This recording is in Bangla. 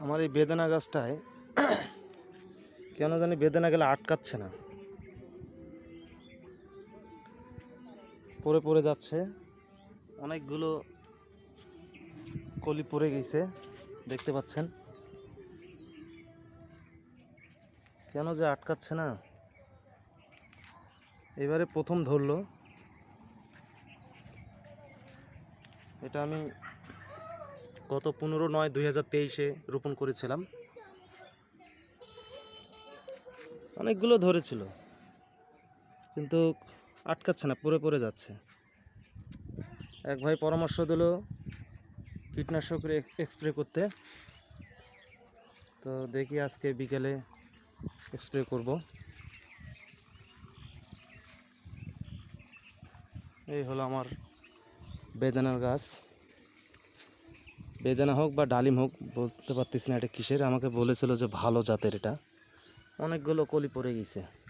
আমার এই বেদানা গাছটায় কেন জানি বেদানা গেলে আটকাচ্ছে না। পড়ে পড়ে যাচ্ছে। অনেকগুলো কলি পড়ে গেছে, দেখতে পাচ্ছেন। কেন যে আটকাচ্ছে না। এবারে প্রথম ধরলো। এটা আমি গত পনেরো নয় দুই হাজার তেইশে রোপণ করেছিলাম। অনেকগুলো ধরেছিল, কিন্তু আটকাচ্ছে না, পড়ে পড়ে যাচ্ছে। এক ভাই পরামর্শ দিল কীটনাশক স্প্রে করতে। তো দেখি আজকে বিকেলে স্প্রে করব। এই হলো আমার বেদানার গাছ। বেদানা হোক বা ডালিম হোক, বলতে পারতেছি না এটা কিসের। আমাকে বলেছিল যে ভালো জাতের এটা। অনেকগুলো কলি পড়ে গেছে।